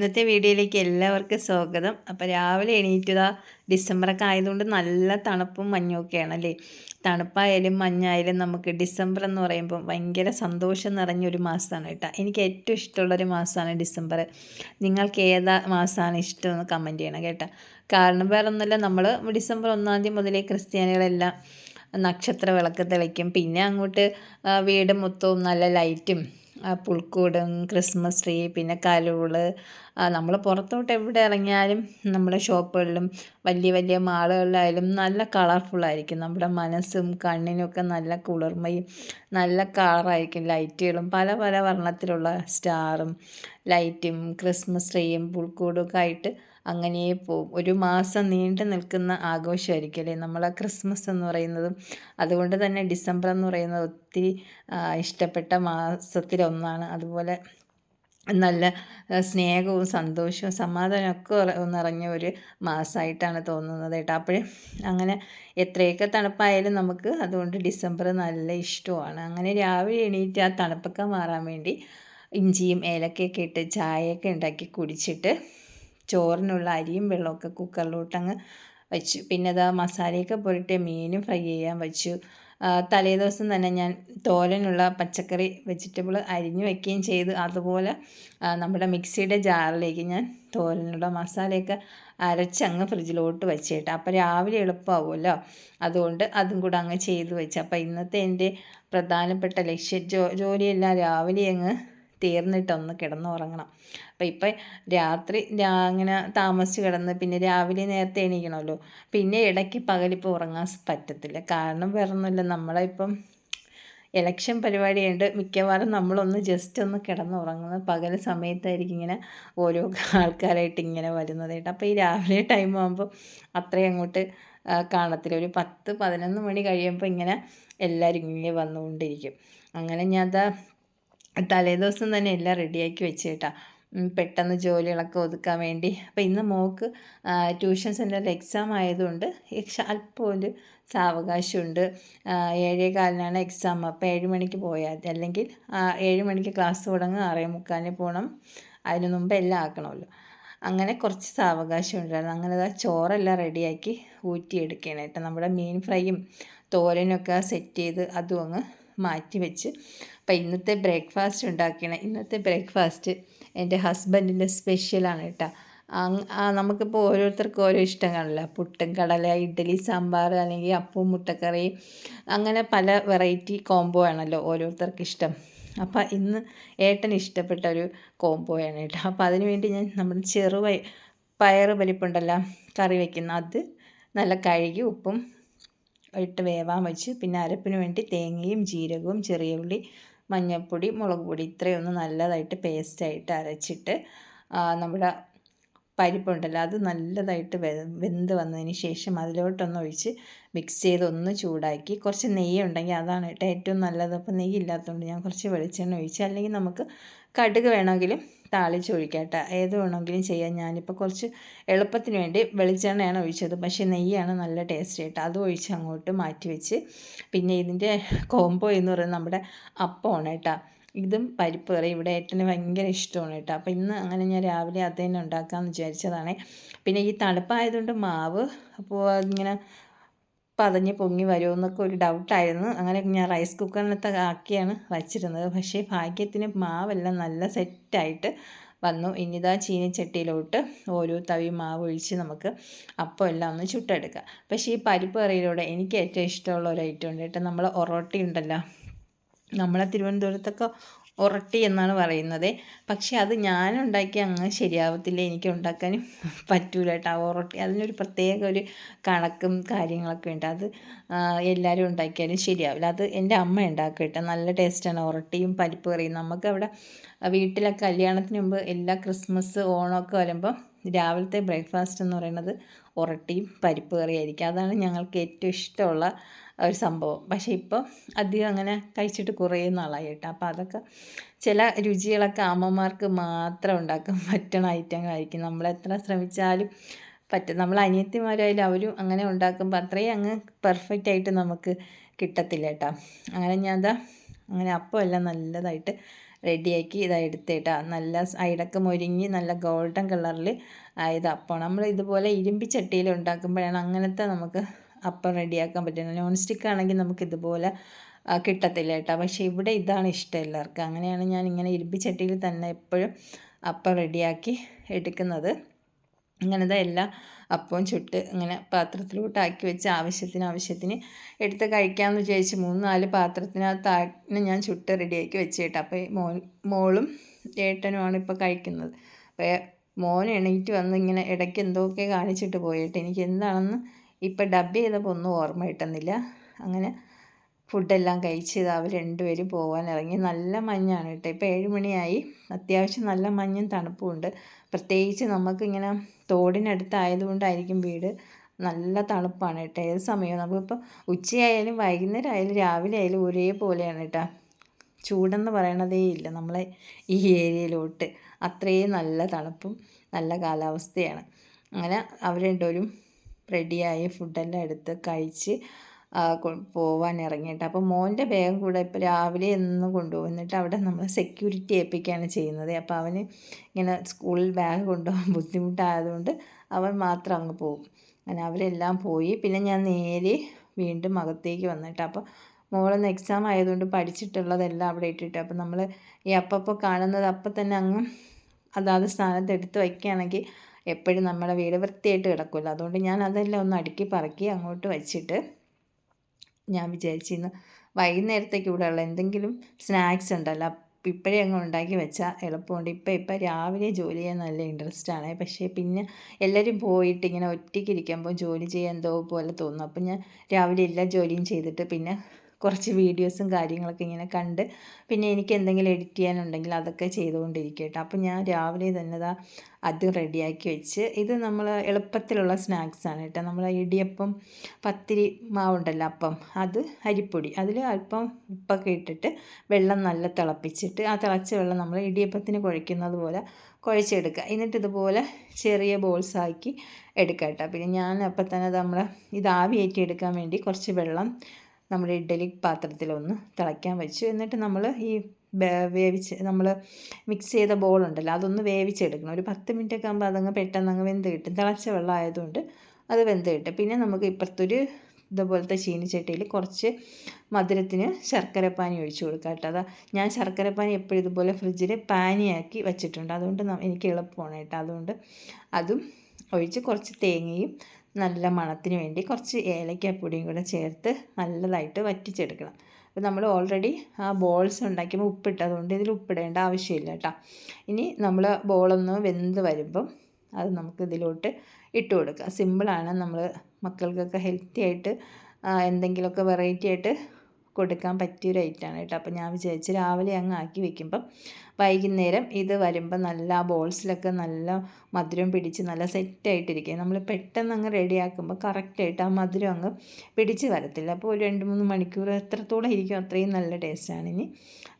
ഇന്നത്തെ വീഡിയോയിലേക്ക് എല്ലാവർക്കും സ്വാഗതം. അപ്പോൾ രാവിലെ എണീറ്റതാ ഡിസംബറൊക്കെ ആയതുകൊണ്ട് നല്ല തണുപ്പും മഞ്ഞുമൊക്കെയാണ് അല്ലേ? തണുപ്പായാലും മഞ്ഞായാലും നമുക്ക് ഡിസംബർ എന്ന് പറയുമ്പോൾ ഭയങ്കര സന്തോഷം നിറഞ്ഞൊരു മാസമാണ് കേട്ടോ. എനിക്ക് ഏറ്റവും ഇഷ്ടമുള്ളൊരു മാസമാണ് ഡിസംബർ. നിങ്ങൾക്ക് ഏതാ മാസമാണ് ഇഷ്ടമെന്ന് കമന്റ് ചെയ്യണം കേട്ടോ. കാരണം വേറെ ഒന്നുമില്ല നമ്മൾ ഡിസംബർ ഒന്നാം തീയതി മുതലേ ക്രിസ്ത്യാനികളെല്ലാം നക്ഷത്ര വിളക്ക് തെളിക്കും. പിന്നെ അങ്ങോട്ട് വീട് മൊത്തവും നല്ല ലൈറ്റും പുൽക്കൂടും ക്രിസ്മസ് ട്രീ പിന്നെ കലൂൾ. നമ്മൾ പുറത്തോട്ട് എവിടെ ഇറങ്ങിയാലും നമ്മുടെ ഷോപ്പുകളിലും വലിയ വലിയ മാളുകളിലായാലും നല്ല കളർഫുള്ളായിരിക്കും നമ്മുടെ മനസ്സും കണ്ണിനൊക്കെ നല്ല കുളിർമയും നല്ല കളറായിരിക്കും ലൈറ്റുകളും പല പല വർണത്തിലുള്ള സ്റ്റാറും ലൈറ്റും ക്രിസ്മസ് ട്രീയും പുൽക്കൂടും ഒക്കെ ആയിട്ട് അങ്ങനെ പോവും. ഒരു മാസം നീണ്ടു നിൽക്കുന്ന ആഘോഷമായിരിക്കും അല്ലേ ആ ക്രിസ്മസ് എന്ന് പറയുന്നതും അതുകൊണ്ട് തന്നെ ഡിസംബർ എന്ന് പറയുന്നത് ഒത്തിരി ഇഷ്ടപ്പെട്ട മാസത്തിലൊന്നാണ്. അതുപോലെ നല്ല സ്നേഹവും സന്തോഷവും സമാധാനമൊക്കെ നിറഞ്ഞ ഒരു മാസമായിട്ടാണ് തോന്നുന്നത് കേട്ടോ. അപ്പോഴേ അങ്ങനെ എത്രയൊക്കെ തണുപ്പായാലും നമുക്ക് അതുകൊണ്ട് ഡിസംബർ നല്ല ഇഷ്ടമാണ്. അങ്ങനെ രാവിലെ എണീറ്റ് ആ തണുപ്പൊക്കെ മാറാൻ വേണ്ടി ഇഞ്ചിയും ഏലക്കയൊക്കെ ഇട്ട് ചായയൊക്കെ ഉണ്ടാക്കി കുടിച്ചിട്ട് ചോറിനുള്ള അരിയും വെള്ളമൊക്കെ കുക്കറിലോട്ടങ്ങ് വെച്ചു. പിന്നെ അതാ മസാലയൊക്കെ പുരട്ടി മീനും ഫ്രൈ ചെയ്യാൻ വെച്ചു. തലേ ദിവസം തന്നെ ഞാൻ തോരനുള്ള പച്ചക്കറി വെജിറ്റബിൾ അരിഞ്ഞു വെക്കുകയും ചെയ്തു. അതുപോലെ നമ്മുടെ മിക്സിയുടെ ജാറിലേക്ക് ഞാൻ തോരനുള്ള മസാലയൊക്കെ അരച്ചങ്ങ് ഫ്രിഡ്ജിലോട്ട് വെച്ചിട്ട് അപ്പോൾ രാവിലെ എളുപ്പമാവുമല്ലോ. അതുകൊണ്ട് അതും കൂടെ അങ്ങ് ചെയ്ത് വെച്ചു. അപ്പോൾ ഇന്നത്തെ എന്റെ പ്രധാനപ്പെട്ട ലക്ഷ്യം ജോ ജോലിയെല്ലാം രാവിലെ അങ്ങ് തീർന്നിട്ടൊന്ന് കിടന്നുറങ്ങണം. അപ്പം ഇപ്പം രാത്രി അങ്ങനെ താമസിച്ച് കിടന്ന് പിന്നെ രാവിലെ നേരത്തെ എണീക്കണമല്ലോ. പിന്നെ ഇടയ്ക്ക് പകലിപ്പോൾ ഉറങ്ങാൻ പറ്റത്തില്ല. കാരണം വേറെ ഒന്നുമില്ല നമ്മളെ ഇപ്പം ഇലക്ഷൻ പരിപാടിയുണ്ട് മിക്കവാറും നമ്മളൊന്ന് ജസ്റ്റ് ഒന്ന് കിടന്നുറങ്ങുന്നത് പകൽ സമയത്തായിരിക്കും ഇങ്ങനെ ഓരോ ആൾക്കാരായിട്ട് ഇങ്ങനെ വരുന്നത് കേട്ടോ. അപ്പോൾ ഈ രാവിലെ ടൈം ആകുമ്പോൾ അത്രയും അങ്ങോട്ട് കാണത്തില്ല. ഒരു പത്ത് പതിനൊന്ന് മണി കഴിയുമ്പോൾ ഇങ്ങനെ എല്ലാവരും ഇങ്ങനെ വന്നുകൊണ്ടിരിക്കും. അങ്ങനെ ഞാൻ അതാ തലേദിവസം തന്നെ എല്ലാം റെഡിയാക്കി വെച്ചേട്ടാ. പെട്ടെന്ന് ജോലികളൊക്കെ ഒതുക്കാൻ വേണ്ടി. അപ്പോൾ ഇന്ന് മോൾക്ക് ട്യൂഷൻ സെന്ററിൽ എക്സാം ആയതുകൊണ്ട് അല്പം ഒരു സാവകാശമുണ്ട്. ഏഴേ കാലിനാണ് എക്സാം അപ്പോൾ ഏഴ് മണിക്ക് പോയാൽ അല്ലെങ്കിൽ ഏഴ് മണിക്ക് ക്ലാസ് തുടങ്ങും. ആറേ മുക്കാലിന് പോകണം അതിന് മുമ്പ് എല്ലാം ആക്കണമല്ലോ. അങ്ങനെ കുറച്ച് സാവകാശം ഉണ്ടായിരുന്നു. അങ്ങനെ ആ ചോറെല്ലാം റെഡിയാക്കി ഊറ്റിയെടുക്കുകയാണ് കേട്ടോ നമ്മുടെ മീൻ ഫ്രൈയും തോരനൊക്കെ സെറ്റ് ചെയ്ത് അതും അങ്ങ് മാറ്റി വെച്ച് അപ്പോൾ ഇന്നത്തെ ബ്രേക്ക്ഫാസ്റ്റ് ഉണ്ടാക്കിയാണ് ഇന്നത്തെ ബ്രേക്ക്ഫാസ്റ്റ് എന്റെ ഹസ്ബൻഡിന്റെ സ്പെഷ്യലാണ് കേട്ടോ. നമുക്കിപ്പോൾ ഓരോരുത്തർക്കും ഓരോ ഇഷ്ടങ്ങളല്ല? പുട്ടും കടല ഇഡ്ഡലി സാമ്പാർ അല്ലെങ്കിൽ അപ്പവും മുട്ടക്കറി അങ്ങനെ പല വെറൈറ്റി കോംബോ ആണല്ലോ ഓരോരുത്തർക്ക് ഇഷ്ടം. അപ്പോൾ ഇന്ന് ഏട്ടന് ഇഷ്ടപ്പെട്ട ഒരു കോംബോയാണ് കേട്ടോ. അപ്പോൾ അതിന് വേണ്ടി ഞാൻ നമ്മുടെ ചെറുവയ പയറ് വലിപ്പുണ്ടല്ലോ കറി വയ്ക്കുന്ന അത് നല്ല കഴുകി ഉപ്പും ഇട്ട് വേവാൻ വെച്ച്. പിന്നെ അരപ്പിന് വേണ്ടി തേങ്ങയും ജീരകവും ചെറിയ ഉള്ളി മഞ്ഞൾപ്പൊടി മുളക് പൊടി ഇത്രയൊന്ന് നല്ലതായിട്ട് പേസ്റ്റായിട്ട് അരച്ചിട്ട് നമ്മുടെ പരിപ്പുണ്ടല്ലോ അത് നല്ലതായിട്ട് വെന്ത് വന്നതിന് ശേഷം അതിലോട്ടൊന്ന് ഒഴിച്ച് മിക്സ് ചെയ്ത് ഒന്ന് ചൂടാക്കി. കുറച്ച് നെയ്യ് ഉണ്ടെങ്കിൽ അതാണ് കേട്ടോ ഏറ്റവും നല്ലത്. അപ്പോൾ നെയ്യ് ഇല്ലാത്തതുകൊണ്ട് ഞാൻ കുറച്ച് വെളിച്ചെണ്ണ ഒഴിച്ച് അല്ലെങ്കിൽ നമുക്ക് കടുക് വേണമെങ്കിലും താളിച്ചൊഴിക്കാം കേട്ടോ ഏത് വേണമെങ്കിലും ചെയ്യാം. ഞാനിപ്പോൾ കുറച്ച് എളുപ്പത്തിന് വേണ്ടി വെളിച്ചെണ്ണയാണ് ഒഴിച്ചത്. പക്ഷേ നെയ്യാണ് നല്ല ടേസ്റ്റ് കേട്ടോ അത് ഒഴിച്ച് അങ്ങോട്ട് മാറ്റി വെച്ച് പിന്നെ ഇതിന്റെ കോംബോ എന്ന് പറയുന്നത് നമ്മുടെ അപ്പമാണ് കേട്ടോ. ഇതും പരിപ്പ് കറി. ഇവിടെ ഏട്ടന് ഭയങ്കര ഇഷ്ടമാണ് കേട്ടോ. അപ്പോൾ ഇന്ന് അങ്ങനെ ഞാൻ രാവിലെ അത് തന്നെ ഉണ്ടാക്കാമെന്ന് വിചാരിച്ചതാണ്. പിന്നെ ഈ തണുപ്പായതുകൊണ്ട് മാവ് അപ്പോൾ ഇങ്ങനെ പതഞ്ഞ് പൊങ്ങി വരുമോ എന്നൊക്കെ ഒരു ഡൗട്ടായിരുന്നു അങ്ങനെ ഞാൻ റൈസ് കുക്കറിനകത്ത് ആക്കിയാണ് വച്ചിരുന്നത്. പക്ഷേ ഭാഗ്യത്തിന് മാവെല്ലാം നല്ല സെറ്റായിട്ട് വന്നു. ഇനിതാ ചീനിച്ചട്ടിയിലോട്ട് ഓരോ തവി മാവ് ഒഴിച്ച് നമുക്ക് അപ്പം എല്ലാം ഒന്ന് ചുട്ടെടുക്കാം. പക്ഷേ ഈ പരിപ്പ് കറിയിലൂടെ എനിക്ക് ഏറ്റവും ഇഷ്ടമുള്ള ഒരു ഐറ്റം ഉണ്ട്. കേട്ടോ നമ്മൾ ഒറോട്ടി ഉണ്ടല്ലോ നമ്മളെ തിരുവനന്തപുരത്തൊക്കെ ഉറട്ടി എന്നാണ് പറയുന്നത്. പക്ഷേ അത് ഞാൻ ഉണ്ടാക്കി ശരിയാവത്തില്ല. എനിക്ക് ഉണ്ടാക്കാനും പറ്റൂല കേട്ടോ. ഉറട്ടി അതിനൊരു പ്രത്യേക ഒരു കണക്കും കാര്യങ്ങളൊക്കെ ഉണ്ട്. അത് എല്ലാവരും ഉണ്ടാക്കിയാലും ശരിയാവില്ല. അത് എന്റെ അമ്മ ഉണ്ടാക്കും കേട്ടോ. നല്ല ടേസ്റ്റാണ്. ഉറട്ടിയും പരിപ്പ് കറിയും. നമുക്കവിടെ വീട്ടിലെ കല്യാണത്തിന് മുമ്പ് എല്ലാ ക്രിസ്മസ് ഓണമൊക്കെ വരുമ്പം രാവിലത്തെ ബ്രേക്ക്ഫാസ്റ്റ് എന്ന് പറയുന്നത് ഉറട്ടിയും പരിപ്പ് കറിയായിരിക്കും. അതാണ് ഞങ്ങൾക്ക് ഏറ്റവും ഇഷ്ടമുള്ള ഒരു സംഭവം. പക്ഷേ ഇപ്പോൾ അധികം അങ്ങനെ കഴിച്ചിട്ട് കുറേ നാളായി കേട്ടോ. അപ്പോൾ അതൊക്കെ ചില രുചികളൊക്കെ അമ്മമാർക്ക് മാത്രം ഉണ്ടാക്കാൻ പറ്റണ ഐറ്റങ്ങളായിരിക്കും. നമ്മൾ എത്ര ശ്രമിച്ചാലും പറ്റും. നമ്മൾ അനിയത്തിമാരായാലും അവരും അങ്ങനെ ഉണ്ടാക്കുമ്പോൾ അത്രയും അങ്ങ് പെർഫെക്റ്റ് ആയിട്ട് നമുക്ക് കിട്ടത്തില്ല കേട്ടോ. അങ്ങനെ ഞാൻ എന്താ അങ്ങനെ അപ്പം എല്ലാം നല്ലതായിട്ട് റെഡിയാക്കി ഇതാ എടുത്തേട്ടാ. നല്ല അയടക്കം ഒരുങ്ങി നല്ല ഗോൾഡൻ കളറിൽ ആയത്. അപ്പം നമ്മൾ ഇതുപോലെ ഇരുമ്പി ചട്ടിയിൽ ഉണ്ടാക്കുമ്പോഴാണ് അങ്ങനത്തെ നമുക്ക് അപ്പം റെഡിയാക്കാൻ പറ്റുന്നത്. നോൺ സ്റ്റിക്ക് ആണെങ്കിൽ നമുക്ക് ഇതുപോലെ കിട്ടത്തില്ല കേട്ടോ. പക്ഷേ ഇവിടെ ഇതാണ് ഇഷ്ടം എല്ലാവർക്കും. അങ്ങനെയാണ് ഞാൻ ഇങ്ങനെ ഇരുമ്പി ചട്ടിയിൽ തന്നെ എപ്പോഴും അപ്പം റെഡിയാക്കി എടുക്കുന്നത്. ഇങ്ങനത്തെ എല്ലാ അപ്പവും ചുട്ട് ഇങ്ങനെ പാത്രത്തിലോട്ടാക്കി വെച്ച് ആവശ്യത്തിന് ആവശ്യത്തിന് എടുത്ത് കഴിക്കാമെന്ന് വിചാരിച്ച് മൂന്ന് നാല് പാത്രത്തിനകത്തായിട്ട് ഞാൻ ചുട്ട് റെഡിയാക്കി വെച്ച് കേട്ടോ അപ്പോൾ മോൻ മോളും ഏട്ടനുമാണ് ഇപ്പോൾ കഴിക്കുന്നത്. അപ്പോൾ മോൻ എണീറ്റ് വന്ന് ഇങ്ങനെ ഇടയ്ക്ക് എന്തൊക്കെ കാണിച്ചിട്ട് പോയിട്ട് എനിക്ക് എന്താണെന്ന് ഇപ്പം ഡബ് ചെയ്തപ്പോൾ ഒന്നും ഓർമ്മ കിട്ടുന്നില്ല. അങ്ങനെ ഫുഡെല്ലാം കഴിച്ച് അവർ രണ്ടുപേരും പോകാൻ ഇറങ്ങി. നല്ല മഞ്ഞാണ് കേട്ടോ. ഇപ്പോൾ ഏഴ് മണിയായി. അത്യാവശ്യം നല്ല മഞ്ഞും തണുപ്പും പ്രത്യേകിച്ച് നമുക്കിങ്ങനെ തോടിനടുത്തായതുകൊണ്ടായിരിക്കും വീട് നല്ല തണുപ്പാണ് കേട്ടോ. ഏത് സമയവും നമുക്കിപ്പോൾ ഉച്ചയായാലും വൈകുന്നേരം ആയാലും രാവിലെ ആയാലും ഒരേപോലെയാണ് കേട്ടോ. ചൂടെന്ന് പറയണതേ ഇല്ല നമ്മളെ ഈ ഏരിയയിലോട്ട്. അത്രയും നല്ല തണുപ്പും നല്ല കാലാവസ്ഥയാണ്. അങ്ങനെ അവർ രണ്ടുപേരും റെഡിയായി ഫുഡെല്ലാം എടുത്ത് കഴിച്ച് പോവാൻ ഇറങ്ങിയിട്ട്. അപ്പോൾ മോന്റെ ബാഗ് കൂടെ ഇപ്പോൾ രാവിലെ എന്നും കൊണ്ടുപോകുന്നിട്ട് അവിടെ നമ്മൾ സെക്യൂരിറ്റി ഏൽപ്പിക്കുകയാണ് ചെയ്യുന്നത്. അപ്പോൾ അവന് ഇങ്ങനെ സ്കൂളിൽ ബാഗ് കൊണ്ടുപോകാൻ ബുദ്ധിമുട്ടായതുകൊണ്ട് അവൻ മാത്രം അങ്ങ് പോകും. അങ്ങനെ അവരെല്ലാം പോയി. പിന്നെ ഞാൻ നേരെ വീണ്ടും അകത്തേക്ക് വന്നിട്ട് അപ്പോൾ മോളൊന്ന് എക്സാം ആയതുകൊണ്ട് പഠിച്ചിട്ടുള്ളതെല്ലാം അവിടെ ഇട്ടിട്ട് അപ്പോൾ നമ്മൾ ഈ അപ്പപ്പോൾ കാണുന്നത് അപ്പം തന്നെ അങ്ങ് അതാത് സ്ഥാനത്ത് എടുത്ത് വയ്ക്കുകയാണെങ്കിൽ എപ്പോഴും നമ്മുടെ വീട് വൃത്തിയായിട്ട് കിടക്കുമല്ലോ. അതുകൊണ്ട് ഞാൻ അതെല്ലാം ഒന്ന് അടുക്കി പറക്കി അങ്ങോട്ട് വെച്ചിട്ട് ഞാൻ വിചാരിച്ചിരുന്നു. വൈകുന്നേരത്തേക്ക് ഇവിടെ ഉള്ള എന്തെങ്കിലും സ്നാക്സ് ഉണ്ടല്ലോ. ഇപ്പോഴേ അങ്ങ് ഉണ്ടാക്കി വെച്ചാൽ എളുപ്പമുണ്ട്. ഇപ്പം ഇപ്പം രാവിലെ ജോലി ചെയ്യാൻ നല്ല ഇൻട്രസ്റ്റ് ആണ്. പക്ഷേ പിന്നെ എല്ലാവരും പോയിട്ട് ഇങ്ങനെ ഒറ്റയ്ക്ക് ഇരിക്കുമ്പോൾ ജോലി ചെയ്യാൻ എന്തോ പോലെ തോന്നും. അപ്പം ഞാൻ രാവിലെ എല്ലാ ജോലിയും ചെയ്തിട്ട് പിന്നെ കുറച്ച് വീഡിയോസും കാര്യങ്ങളൊക്കെ ഇങ്ങനെ കണ്ട് പിന്നെ എനിക്ക് എന്തെങ്കിലും എഡിറ്റ് ചെയ്യാനുണ്ടെങ്കിൽ അതൊക്കെ ചെയ്തുകൊണ്ടിരിക്കും കേട്ടോ അപ്പോൾ ഞാൻ രാവിലെ തന്നെ ഇതാ അത് റെഡിയാക്കി വെച്ച് ഇത് നമ്മൾ എളുപ്പത്തിലുള്ള സ്നാക്സാണ് കേട്ടോ. നമ്മൾ ഇടിയപ്പം പത്തിരി മാവുണ്ടല്ലോ അപ്പം അത് അരിപ്പൊടി അതിൽ അല്പം ഉപ്പൊക്കെ ഇട്ടിട്ട് വെള്ളം നല്ല തിളപ്പിച്ചിട്ട് ആ തിളച്ച വെള്ളം നമ്മൾ ഇടിയപ്പത്തിന് കുഴയ്ക്കുന്നത് പോലെ കുഴച്ചെടുക്കുക. എന്നിട്ട് ഇതുപോലെ ചെറിയ ബോൾസാക്കി എടുക്കുക കേട്ടോ. പിന്നെ ഞാൻ അപ്പം തന്നെ നമ്മൾ ഇത് ആവിയേറ്റി എടുക്കാൻ വേണ്ടി കുറച്ച് വെള്ളം നമ്മുടെ ഇഡലി പാത്രത്തിലൊന്ന് തിളയ്ക്കാൻ വെച്ചു. എന്നിട്ട് നമ്മൾ ഈ വേവിച്ച് നമ്മൾ മിക്സ് ചെയ്ത ബോൾ ബോളുണ്ടല്ലോ അതൊന്ന് വേവിച്ചെടുക്കണം. ഒരു പത്ത് മിനിറ്റ് ഒക്കെ ആകുമ്പോൾ അതങ്ങ് പെട്ടെന്ന് അങ്ങ് വെന്ത് കിട്ടും. തിളച്ച വെള്ളം ആയതുകൊണ്ട് അത് വെന്ത് കിട്ടും. പിന്നെ നമുക്ക് ഇപ്പുറത്തൊരു ഇതുപോലത്തെ ചീനിച്ചട്ടിയിൽ കുറച്ച് മധുരത്തിന് ശർക്കരപ്പാനി ഒഴിച്ചു കൊടുക്കാം കേട്ടോ. അതാ ഞാൻ ശർക്കരപ്പാനി എപ്പോഴും ഇതുപോലെ ഫ്രിഡ്ജിൽ പാനിയാക്കി വെച്ചിട്ടുണ്ട്. അതുകൊണ്ട് എനിക്ക് എളുപ്പമാണ് കേട്ടോ. അതുകൊണ്ട് അതും ഒഴിച്ച് കുറച്ച് തേങ്ങയും നല്ല മണത്തിന് വേണ്ടി കുറച്ച് ഏലക്കാപ്പൊടിയും കൂടെ ചേർത്ത് നല്ലതായിട്ട് വറ്റിച്ചെടുക്കണം. അപ്പോൾ നമ്മൾ ഓൾറെഡി ആ ബോൾസ് ഉണ്ടാക്കിയപ്പോൾ ഉപ്പിട്ടതുകൊണ്ട് ഇതിൽ ഉപ്പിടേണ്ട ആവശ്യമില്ല കേട്ടോ. ഇനി നമ്മൾ ബോളൊന്ന് വെന്ത് വരുമ്പം അത് നമുക്ക് ഇതിലോട്ട് ഇട്ട് കൊടുക്കുക സിമ്പിളാണ് നമ്മൾ മക്കൾക്കൊക്കെ ഹെൽത്തി ആയിട്ട് എന്തെങ്കിലുമൊക്കെ വെറൈറ്റി ആയിട്ട് കൊടുക്കാൻ പറ്റിയൊരു ഐറ്റമാണ് കേട്ടോ. അപ്പോൾ ഞാൻ വിചാരിച്ച് രാവിലെ അങ്ങ് ആക്കി വെക്കുമ്പം വൈകുന്നേരം ഇത് വരുമ്പോൾ നല്ല ആ ബോൾസിലൊക്കെ നല്ല മധുരം പിടിച്ച് നല്ല സെറ്റായിട്ടിരിക്കും നമ്മൾ പെട്ടെന്ന് അങ്ങ് റെഡിയാക്കുമ്പോൾ കറക്റ്റായിട്ട് ആ മധുരം അങ്ങ് പിടിച്ച് വരത്തില്ല. അപ്പോൾ ഒരു രണ്ട് മൂന്ന് മണിക്കൂർ എത്രത്തോളം ഇരിക്കും അത്രയും നല്ല ടേസ്റ്റാണ് ഇനി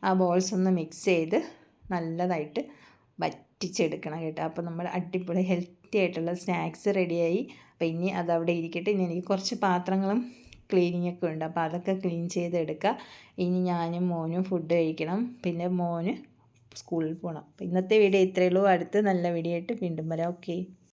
ആ ബോൾസ് ഒന്ന് മിക്സ് ചെയ്ത് നല്ലതായിട്ട് വറ്റിച്ചെടുക്കണം കേട്ടോ. അപ്പോൾ നമ്മൾ അടിപൊളി ഹെൽത്തി ആയിട്ടുള്ള സ്നാക്സ് റെഡിയായി അപ്പോൾ ഇനി അതവിടെ ഇരിക്കട്ടെ. ഇനി എനിക്ക് കുറച്ച് പാത്രങ്ങളും ക്ലീനിങ് ഒക്കെ ഉണ്ട്. അപ്പോൾ അതൊക്കെ ക്ലീൻ ചെയ്തെടുക്കുക ഇനി ഞാനും മോനും ഫുഡ് കഴിക്കണം. പിന്നെ മോന് സ്കൂളിൽ പോകണം ഇന്നത്തെ വീഡിയോ ഇത്രയേ ഉള്ളൂ. അടുത്ത് നല്ല വീഡിയോ ആയിട്ട് വീണ്ടും വരാം. ഓക്കെ